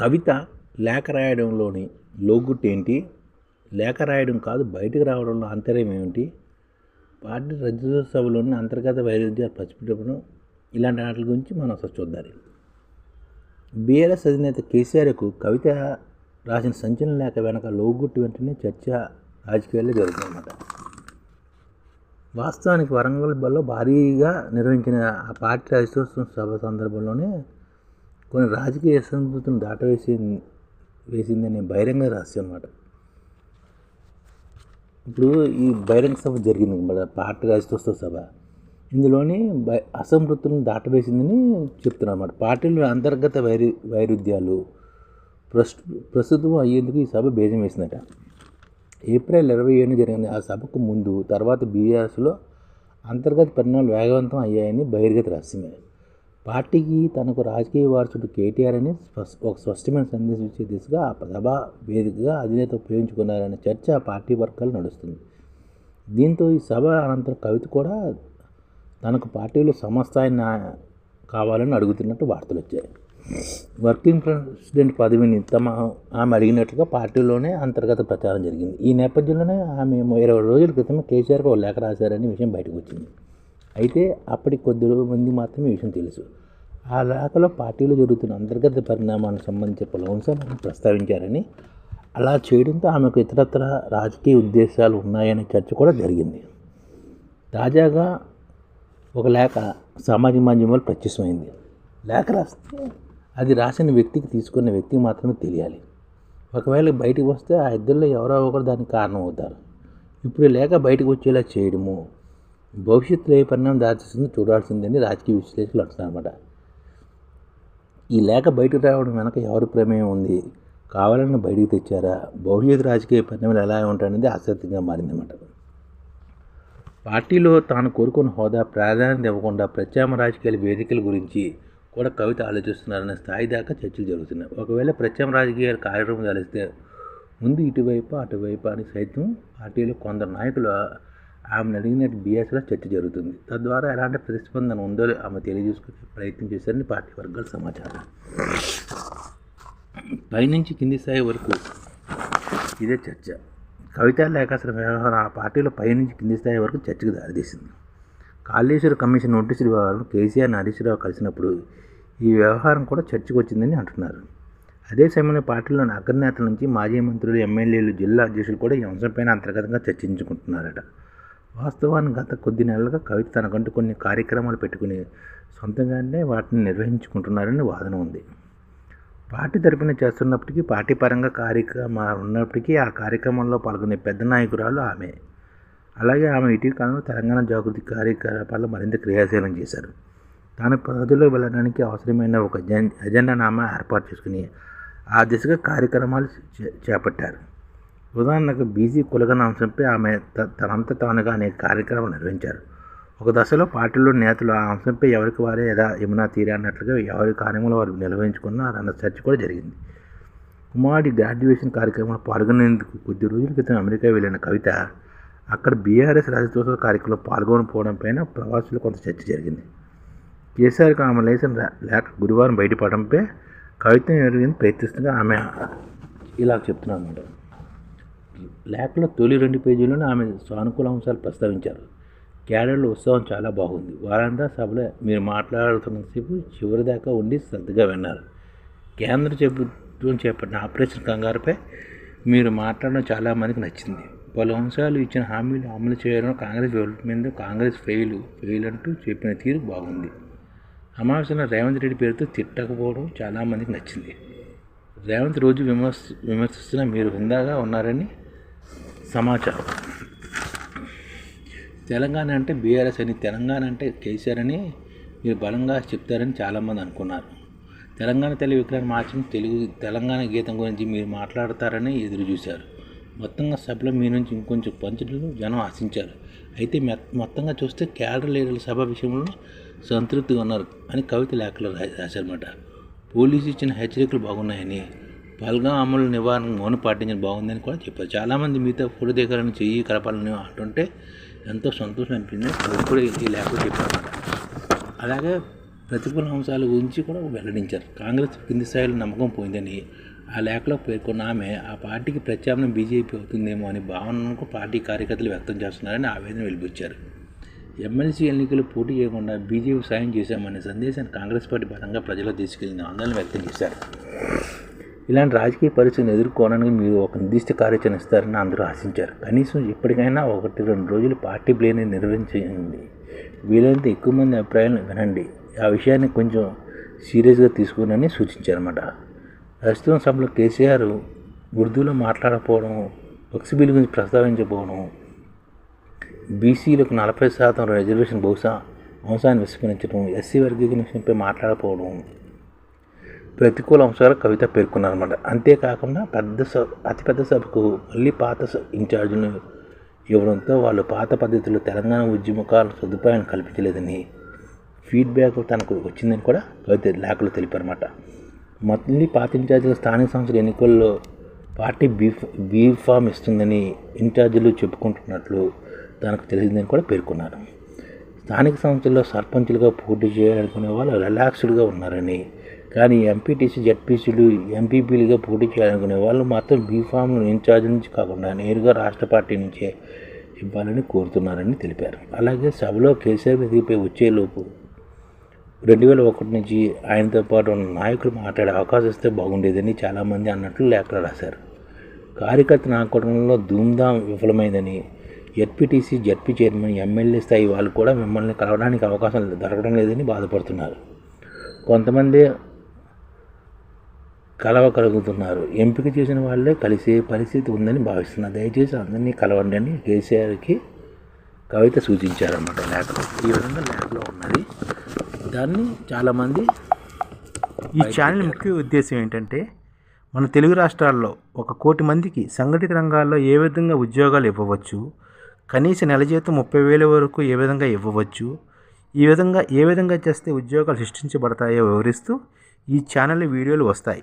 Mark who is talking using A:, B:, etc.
A: కవిత లేఖ రాయడంలోని లోగుట్టు ఏంటి? లేఖ రాయడం కాదు బయటకు రావడంలో అంతర్యం ఏమిటి? పార్టీ రాజ్యసభలోని అంతర్గత వైరుధ్యాలు పసిపెట్టడం ఇలాంటి వాటి గురించి మనం అసలు చూద్దాం. బీఆర్ఎస్ అధినేత కేసీఆర్కు కవిత రాసిన సంచలన లేఖ వెనక లోగుట్టు వెంటనే చర్చ రాజకీయాల్లో జరుగుతుందన్నమాట. వాస్తవానికి వరంగల్ బల్లో భారీగా నిర్వహించిన ఆ పార్టీ అధిస్తోత్సవ సభ సందర్భంలోనే కొన్ని రాజకీయ అసంతృప్తిని దాటవేసి వేసిందనే బహిరంగ రహస్యం అన్నమాట. ఇప్పుడు ఈ బహిరంగ సభ జరిగింది మన పార్టీ రాజతోత్సవ సభ. ఇందులోని బై అసంతృప్తులను దాటవేసిందని చెప్తున్నారు అన్నమాట. పార్టీలు అంతర్గత వైరు వైరుధ్యాలు ప్రస్తు ప్రస్తుతం అయ్యేందుకు ఈ సభ బేజం వేసిందట. ఏప్రిల్ ఇరవై ఏడున జరిగిన ఆ సభకు ముందు తర్వాత బీఆర్ఎస్లో అంతర్గత పరిణామాలు వేగవంతం అయ్యాయని బహిర్గత రహస్యమే. పార్టీకి తనకు రాజకీయ వారసుడు కేటీఆర్ అని ఒక స్పష్టమైన సందేశం ఇచ్చే దిశగా ఆ సభ వేదికగా అధినేత ఉపయోగించుకున్నారనే చర్చ పార్టీ వర్గాలు నడుస్తుంది. దీంతో ఈ సభ అనంతరం కవిత కూడా తనకు పార్టీలో సమస్థాయి కావాలని అడుగుతున్నట్టు వార్తలు వచ్చాయి. వర్కింగ్ ప్రెసిడెంట్ పదవిని తమ ఆమె అడిగినట్లుగా పార్టీలోనే అంతర్గత ప్రచారం జరిగింది. ఈ నేపథ్యంలోనే ఆమె ఇరవై రోజుల క్రితం కేసీఆర్కి ఒక లేఖ రాశారనే విషయం బయటకు వచ్చింది. అయితే అప్పటికి కొద్ది మంది మాత్రమే విషయం తెలుసు. ఆ లేఖలో పార్టీలో జరుగుతున్న అంతర్గత పరిణామాలకు సంబంధించిన పలు అంశాలను ప్రస్తావించారని అలా చేయడంతో ఆమెకు ఇతరత్ర రాజకీయ ఉద్దేశాలు ఉన్నాయనే చర్చ కూడా జరిగింది. తాజాగా ఒక లేఖ సామాజిక మాధ్యమాలు ప్రత్యక్షమైంది లేఖ రాస్తే అది రాసిన వ్యక్తికి తీసుకున్న వ్యక్తికి మాత్రమే తెలియాలి. ఒకవేళ బయటికి వస్తే ఆ ఇద్దరిలో ఎవరో ఒకరు దానికి కారణం అవుతారు ఇప్పుడు లేఖ బయటకు వచ్చేలా చేయడము భవిష్యత్తులో ఏ పరిణామం దారితీస్తుందో చూడాల్సిందని రాజకీయ విశ్లేషకులు అంటున్నారన్నమాట ఈ లేఖ బయటకు రావడం వెనక ఎవరి ప్రమేయం ఉంది? కావాలని బయటికి తెచ్చారా? భవిష్యత్తు రాజకీయ పరిణామాలు ఎలా ఉంటాయనేది ఆసక్తిగా మారిందన్నమాట పార్టీలో తాను కోరుకున్న హోదా ప్రాధాన్యత ఇవ్వకుండా ప్రత్యామ రాజకీయాల వేదికల గురించి కూడా కవిత ఆలోచిస్తున్నారనే స్థాయి దాకా చర్చలు జరుగుతున్నాయి. ఒకవేళ ప్రత్యామ రాజకీయాల కార్యక్రమం తలిస్తే ముందు ఇటువైపు అటువైపు అని సైతం పార్టీలో కొందరు నాయకులు ఆమెను అడిగినట్టు బీఎస్లో చర్చ జరుగుతుంది. తద్వారా ఎలాంటి ప్రతిస్పందన ఉందో ఆమె తెలియజేసుకునే ప్రయత్నం చేశారని పార్టీ వర్గాల సమాచారం. పైనుంచి కింది స్థాయి వరకు ఇదే చర్చ. కవిత లేఖాసన వ్యవహారం ఆ పార్టీలో పైనుంచి కింది స్థాయి వరకు చర్చకు దారితీసింది. కాళేశ్వర కమిషన్ నోటీసుల వ్యవహారం కేసీఆర్ హరీష్ కలిసినప్పుడు ఈ వ్యవహారం కూడా చర్చకు వచ్చిందని అంటున్నారు. అదే సమయంలో పార్టీలోని అగ్రనేతల నుంచి మాజీ మంత్రులు ఎమ్మెల్యేలు జిల్లా అధ్యక్షులు కూడా ఈ అంశంపైన అంతర్గతంగా చర్చించుకుంటున్నారట. వాస్తవాన్ని గత కొద్ది నెలలుగా కవిత తనకంటూ కొన్ని కార్యక్రమాలు పెట్టుకుని సొంతంగానే వాటిని నిర్వహించుకుంటున్నారని వాదన ఉంది. పార్టీ తరపున చేస్తున్నప్పటికీ పార్టీ పరంగా కార్యక్రమాలు ఉన్నప్పటికీ ఆ కార్యక్రమంలో పాల్గొనే పెద్ద నాయకురాలు ఆమె. అలాగే ఆమె ఇటీవల కాలంలో తెలంగాణ జాగృతి కార్యకలాపాలు మరింత క్రియాశీలం చేశారు. తాను ప్రజల్లో వెళ్ళడానికి అవసరమైన ఒక ఎజెం- ఎజెండానామా ఏర్పాటు చేసుకుని ఆ దిశగా కార్యక్రమాలు చేపట్టారు. ఉదాహరణకు బీసీ కులగన అంశంపై ఆమె త- తనంత తానుగా అనేక కార్యక్రమాలు నిర్వహించారు. ఒక దశలో పార్టీలో నేతలు ఆ అంశంపై ఎవరికి వారే యథా యమునా తీరే అన్నట్లుగా ఎవరి కార్యక్రమంలో వారు నిర్వహించుకున్నారన్న చర్చ కూడా జరిగింది. కుమారుడి గ్రాడ్యుయేషన్ కార్యక్రమంలో పాల్గొనేందుకు కొద్ది రోజుల క్రితం అమెరికా వెళ్ళిన కవిత అక్కడ బీఆర్ఎస్ రాజతోత్సవ కార్యక్రమంలో పాల్గొనకపోవడంపైన ప్రవాసులు కొంత చర్చ జరిగింది. కేసీఆర్కి ఆమె లేచిన లేఖ గురువారం బయటపడడంపై కవిత జరిగింది ప్రయత్నిస్తుండగా ఆమె ఇలా చెప్తున్నా అన్నమాట లేఖలో తొలి రెండు పేజీల్లోనే ఆమె సానుకూల అంశాలు ప్రస్తావించారు. క్యాడర్లో ఉత్సవం చాలా బాగుంది. వారంతా సభలో మీరు మాట్లాడుతున్నంతసేపు చివరి దాకా ఉండి శ్రద్ధగా విన్నారు. కేంద్ర ప్రభుత్వం చేపట్టిన ఆపరేషన్ కంగారుపై మీరు మాట్లాడడం చాలా మందికి నచ్చింది. పలు అంశాలు ఇచ్చిన హామీలు అమలు చేయడం Congress development Congress fail fail అంటూ చెప్పిన తీరు బాగుంది. సమావేశంలో రేవంత్ రెడ్డి పేరుతో తిట్టకపోవడం చాలామందికి నచ్చింది. రేవంత్ రోజు విమర్శ విమర్శిస్తున్న మీరు హుందాగా ఉన్నారని సమాచారం. తెలంగాణ అంటే బీఆర్ఎస్ అని తెలంగాణ అంటే కేసీఆర్ అని మీరు బలంగా చెప్తారని చాలామంది అనుకున్నారు. తెలంగాణ తల్లి విగ్రహాన్ని మార్చిన తెలుగు తెలంగాణ గీతం గురించి మీరు మాట్లాడతారని ఎదురు చూశారు. మొత్తంగా సభలో మీ నుంచి ఇంకొంచెం పంచడం జనం ఆశించారు. అయితే మొత్తంగా చూస్తే క్యాడర్ లీడర్ల సభ విషయంలో సంతృప్తిగా ఉన్నారు అని కవిత లేఖలో రాశారన్నమాట. పోలీసు ఇచ్చిన హెచ్చరికలు బాగున్నాయని పల్గా అమలు నివారణ మౌనం పాటించడం బాగుందని కూడా చెప్పారు. చాలామంది మీతో ఫోటో దిగాలని చెయ్యి కలపాలని అంటుంటే ఎంతో సంతోషం అనిపించింది. అది కూడా ఈ లేఖలో చెప్పారు. అలాగే ప్రతికూల అంశాల గురించి కూడా వెల్లడించారు. కాంగ్రెస్ కింది స్థాయిలో నమ్మకం పోయిందని ఆ లేఖలో పేర్కొన్న ఆమె ఆ పార్టీకి ప్రత్యామ్నాయం బీజేపీ అవుతుందేమో అనే భావనకు పార్టీ కార్యకర్తలు వ్యక్తం చేస్తున్నారని ఆవేదన వెలిపించారు ఎమ్మెల్సీ ఎన్నికలు పోటీ చేయకుండా బీజేపీ సాయం చేశామనే సందేశాన్ని కాంగ్రెస్ పార్టీ పరంగా ప్రజలకు తీసుకెళ్ళిన ఆందోళన వ్యక్తం చేశారు. ఇలాంటి రాజకీయ పరిస్థితిని ఎదుర్కోవడానికి మీరు ఒక నిర్దిష్ట కార్యాచరణ ఇస్తారని అందరూ ఆశించారు. కనీసం ఇప్పటికైనా ఒకటి రెండు రోజులు పార్టీ ప్లేని నిర్వహించండి. వీలైనంత ఎక్కువ మంది అభిప్రాయాలను వినండి. ఆ విషయాన్ని కొంచెం సీరియస్గా తీసుకుని సూచించారన్నమాట. ప్రస్తుతం సభలో కేసీఆర్ ఉర్దూలో మాట్లాడకపోవడం బిల్ గురించి ప్రస్తావించకపోవడం బీసీలకు నలభై శాతం రిజర్వేషన్ బహుశా అంశాన్ని విస్మరించడం ఎస్సీ వర్గీకరణపై మాట్లాడకపోవడం ప్రతికూల అంశాలు కవిత పేర్కొన్నారన్నమాట. అంతేకాకుండా పెద్ద సభ అతిపెద్ద సభకు మళ్ళీ పాత ఇన్ఛార్జీలు ఇవ్వడంతో వాళ్ళు పాత పద్ధతిలో తెలంగాణ ఉద్యమకాల సదుపాయాన్ని కల్పించలేదని ఫీడ్బ్యాక్ తనకు వచ్చిందని కూడా కవిత లేఖలు తెలిపారన్నమాట. మళ్ళీ పాత ఇన్ఛార్జీలు స్థానిక సంస్థల ఎన్నికల్లో పార్టీ బీ బీ ఫామ్ ఇస్తుందని ఇన్ఛార్జీలు చెప్పుకుంటున్నట్లు తనకు తెలిసిందని కూడా పేర్కొన్నారు. స్థానిక సంస్థల్లో సర్పంచులుగా పోటీ చేయాలనుకునే వాళ్ళు రిలాక్స్డ్గా ఉన్నారని కానీ ఎంపీటీసీ జడ్పీసీలు ఎంపీపీలుగా పోటీ చేయాలనుకునే వాళ్ళు మాత్రం బీఫామ్ను ఇన్ఛార్జ్ నుంచి కాకుండా నేరుగా రాష్ట్ర పార్టీ నుంచే ఇవ్వాలని కోరుతున్నారని తెలిపారు. అలాగే సభలో కేసీఆర్ వెతికిపై వచ్చేలోపు రెండు వేల ఒకటి నుంచి ఆయనతో పాటు ఉన్న నాయకులు మాట్లాడే అవకాశం ఇస్తే బాగుండేదని చాలామంది అన్నట్లు లేఖలు రాశారు. కార్యకర్త నాకోవడంలో ధూమ్ధాం విఫలమైందని జడ్పీటీసీ జడ్పీ చైర్మన్ ఎమ్మెల్యే స్థాయి వాళ్ళు కూడా మిమ్మల్ని కలవడానికి అవకాశం దొరకడం లేదని బాధపడుతున్నారు. కొంతమంది కలవగలుగుతున్నారు. ఎంపిక చేసిన వాళ్ళే కలిసే పరిస్థితి ఉందని భావిస్తున్నారు. దయచేసి అందరినీ కలవండి అని కేసీఆర్కి కవిత సూచించారన్నమాట లేఖలో ఈ విధంగా లేఖలో ఉన్నది. దాన్ని చాలామంది
B: ఈ ఛానల్ ముఖ్య ఉద్దేశం ఏంటంటే మన తెలుగు రాష్ట్రాల్లో ఒక కోటి మందికి సంఘటిత రంగాల్లో ఏ విధంగా ఉద్యోగాలు ఇవ్వవచ్చు కనీస నెల జీతం ముప్పై వేల వరకు ఏ విధంగా ఇవ్వవచ్చు ఈ విధంగా ఏ విధంగా చేస్తే ఉద్యోగాలు సృష్టించబడతాయో వివరిస్తూ ఈ ఛానల్ వీడియోలు వస్తాయి.